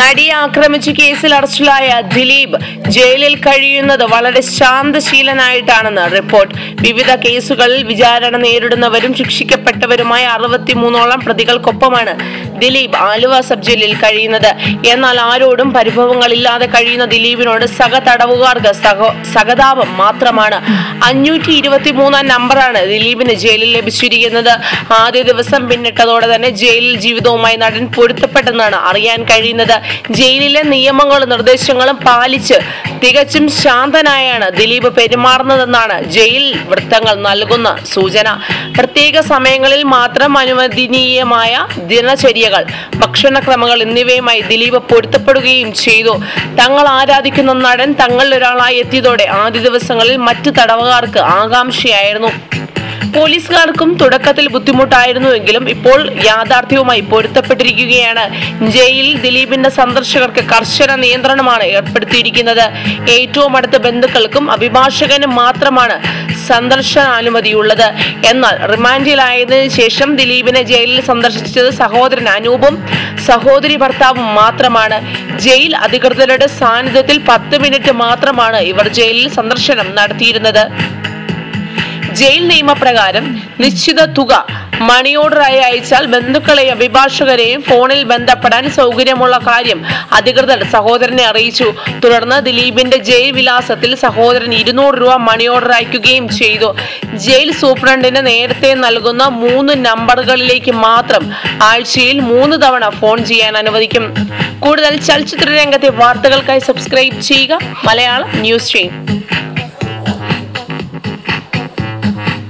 നടിയെ ആക്രമിച്ച കേസിൽ അറസ്റ്റിലായ ദിലീപ് ജയിലിൽ കഴിയുന്നത് വളരെ ശാന്തശീലനായിട്ടാണെന്ന് റിപ്പോർട്ട്. വിവിധ കേസുകളിൽ വിചാരണ നേരിടുന്നവരും ശിക്ഷിക്കപ്പെട്ടവരുമായ അറുപത്തിമൂന്നോളം പ്രതികൾക്കൊപ്പമാണ് ദിലീപ് ആലുവ സബ് ജയിലിൽ കഴിയുന്നത്. എന്നാൽ ആരോടും പരിഭവങ്ങളില്ലാതെ കഴിയുന്ന ദിലീപിനോട് സഹ തടവുകാർക്ക് സഹതാപം മാത്രമാണ്. അഞ്ഞൂറ്റി ഇരുപത്തി മൂന്നാം നമ്പറാണ് ദിലീപിന് ജയിലിൽ ലഭിച്ചിരിക്കുന്നത്. ആദ്യ ദിവസം പിന്നിട്ടതോടെ തന്നെ ജയിലിൽ ജീവിതവുമായി നടൻ പൊരുത്തപ്പെട്ടെന്നാണ് അറിയാൻ കഴിയുന്നത്. ജയിലിലെ നിയമങ്ങളും നിർദ്ദേശങ്ങളും പാലിച്ച് തികച്ചും ശാന്തനായാണ് ദിലീപ് പെരുമാറുന്നതെന്നാണ് ജയിൽ വൃത്തങ്ങൾ നൽകുന്ന സൂചന. പ്രത്യേക സമയങ്ങളിൽ മാത്രം അനുവദനീയമായ ദിനചര്യകൾ ഭക്ഷണക്രമങ്ങൾ എന്നിവയുമായി ദിലീപ് പൊരുത്തപ്പെടുകയും ചെയ്തു. തങ്ങൾ ആരാധിക്കുന്ന നടൻ തങ്ങളിൽ ഒരാളായി എത്തിയതോടെ ആദ്യ ദിവസങ്ങളിൽ മറ്റ് തടവുകാർക്ക് ആകാംക്ഷയായിരുന്നു. പോലീസുകാർക്കും തുടക്കത്തിൽ ബുദ്ധിമുട്ടായിരുന്നുവെങ്കിലും ഇപ്പോൾ യാഥാർത്ഥ്യവുമായി പൊരുത്തപ്പെട്ടിരിക്കുകയാണ്. ജയിലിൽ ദിലീപിന്റെ സന്ദർശകർക്ക് കർശന നിയന്ത്രണമാണ് ഏർപ്പെടുത്തിയിരിക്കുന്നത്. ഏറ്റവും അടുത്ത ബന്ധുക്കൾക്കും അഭിഭാഷകനും മാത്രമാണ് സന്ദർശനാനുമതിയുള്ളത്. എന്നാൽ റിമാൻഡിലായതിനു ശേഷം ദിലീപിനെ ജയിലിൽ സന്ദർശിച്ചത് സഹോദരൻ അനൂപും സഹോദരി ഭർത്താവും മാത്രമാണ്. ജയിൽ അധികൃതരുടെ സാന്നിധ്യത്തിൽ പത്ത് മിനിറ്റ് മാത്രമാണ് ഇവർ ജയിലിൽ സന്ദർശനം നടത്തിയിരുന്നത്. ജയിൽ നിയമപ്രകാരം നിശ്ചിത തുക മണി ഓർഡറായി അയച്ചാൽ ബന്ധുക്കളെയും അഭിഭാഷകരെയും ഫോണിൽ ബന്ധപ്പെടാൻ സൗകര്യമുള്ള കാര്യം അധികൃതർ സഹോദരനെ അറിയിച്ചു. തുടർന്ന് ദിലീപിന്റെ ജയിൽ വിലാസത്തിൽ സഹോദരൻ ഇരുന്നൂറ് രൂപ മണി ഓർഡർ അയക്കുകയും ചെയ്തു. ജയിൽ സൂപ്രണ്ടിന് നേരത്തെ നൽകുന്ന മൂന്ന് നമ്പറുകളിലേക്ക് മാത്രം ആഴ്ചയിൽ മൂന്ന് തവണ ഫോൺ ചെയ്യാൻ അനുവദിക്കും. കൂടുതൽ ചലച്ചിത്ര രംഗത്തെ വാർത്തകൾക്കായി സബ്സ്ക്രൈബ് ചെയ്യുക. മലയാളം ന്യൂസ് ചെയ്യും